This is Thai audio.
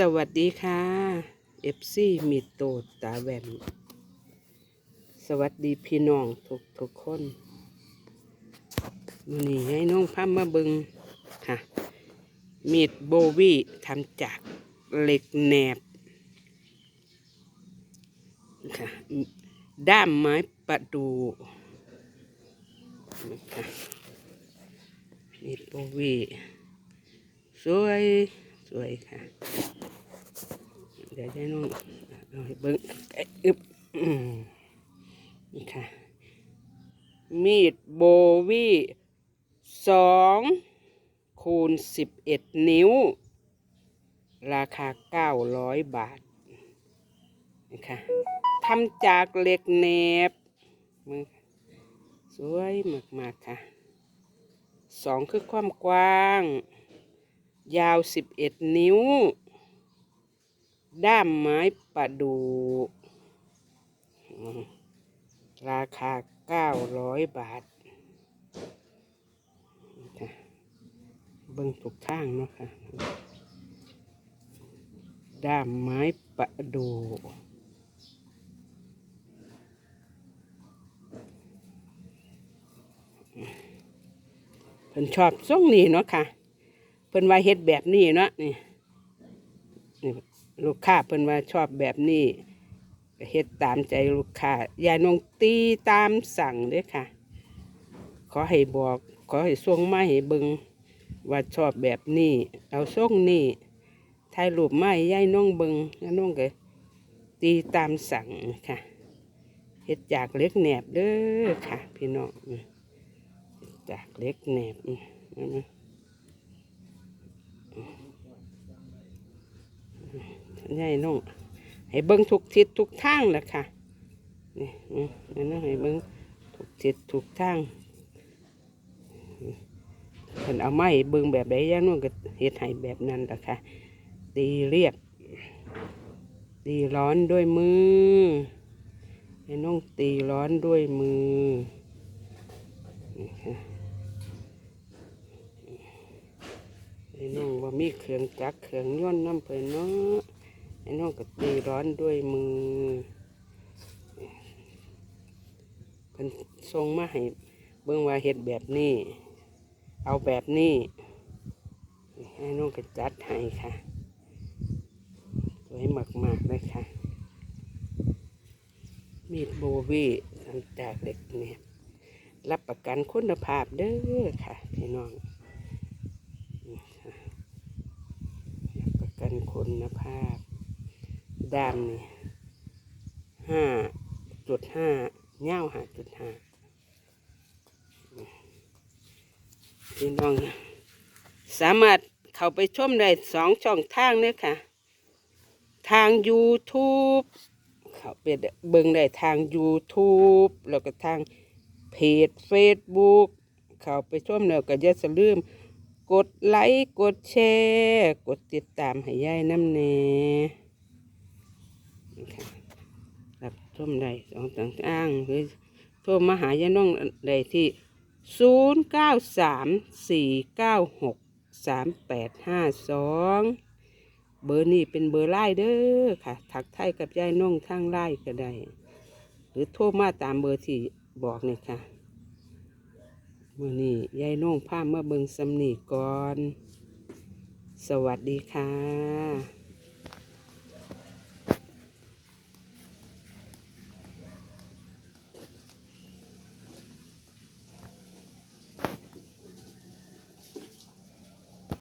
สวัสดีค่ะเอฟซีมีโตตาแวนสวัสดีพี่น้องทุกทุกคนมือนี้ให้น้องพามาเบิงค่ะ มีดโบวี่ทำจากเหล็กแหนบค่ะด้ามไม้ประดูนะคะมีดโบวี่สวย สวยค่ะ เดี๋ยวจะน้องเอาให้เบิ้งเอ้ยอึบนี่ค่ะ มีดโบวี่สองคูณสิบเอ็ดนิ้ว ราคาเก้าร้อยบาทนะคะทำจากเหล็กเนบมือสวยมากๆค่ะสองคือความกว้าง ยาวสิบเอ็ดนิ้ว ด้ามไม้ประดูราคาเก้าร้อยบาทเบิ่งถูกข้างเนาะค่ะ ด้ามไม้ประดูเพิ่นชอบทรงนี้เนาะค่ะ เพิ่นว่าเฮ็ดแบบนี้เนาะนี่นี่ ลูกค้าเพิ่นว่าชอบแบบนี้เฮ็ดตามใจลูกค้าอย่านงตีตามสั่งเด้อค่ะ ขอให้บอก ขอให้ส่งมาให้เบิงว่าชอบแบบนี้ เอาส่งนี่ถ่ายรูปมาให้ยายน้องเบิงแล้วน้องก็ตีตามสั่งค่ะเฮ็ดจากเล็กแหนบเด้อค่ะ พี่น้องจากเล็กแหนบ อืมเอามายายน้องให้เบิ้งทุกทิศทุกทางแหละค่ะนี่นี่น้องให้เบิ้งทุกทิศทุกทางเพิ่นเอาไม้เบิ้งแบบใดย่าน้องก็เฮ็ดให้แบบนั้นแหละค่ะตีเรียบตีร้อนด้วยมือให้น้องตีร้อนด้วยมือนี่ค่ะให้น้องว่ามีเครื่องจักรเครื่องยนต์น้ำเพิ่นเนาะ ไอ้น้องก็ตีร้อนด้วยมือเพิ่นส่งมาให้เบิ่งว่าเฮ็ดแบบนี้ เอาแบบนี้ไอ้น้องก็จัดให้ค่ะ สวยมากๆเลยค่ะ มีดโบวีทำจากเหล็กเนี่ยรับประกันคุณภาพเด้อค่ะพี่น้องรับประกันคุณภาพ ด้ามนี่ห้าจุดห้าเง่าห้าจุดห้าพี่น้อง สามารถเข้าไปชมได้สองช่องทางเนี่ยค่ะ ทาง YouTube เขาไปเบิ่งได้ทาง YouTube แล้วก็ทางเพจ Facebook เข้าไปชมแล้วก็อย่าลืมกดไลค์ กดแชร์ กดติดตามให้ยายน้ำเน นะคะรับ ชมได้สองต่างๆหรือโทรมาหายาน้องได้ที่ศูนย์เก้าสามสี่เก้าหกสามแปดห้าสองเบอร์นี้เป็นเบอร์ไล่เด้อค่ะ ถักไทยกับยายน้องทางไล่ก็ได้ หรือโทรมาตามเบอร์ที่บอกเนี่ยค่ะเมื่อนี้ยายน้องพามาเบิงสำนีก่อน สวัสดีค่ะ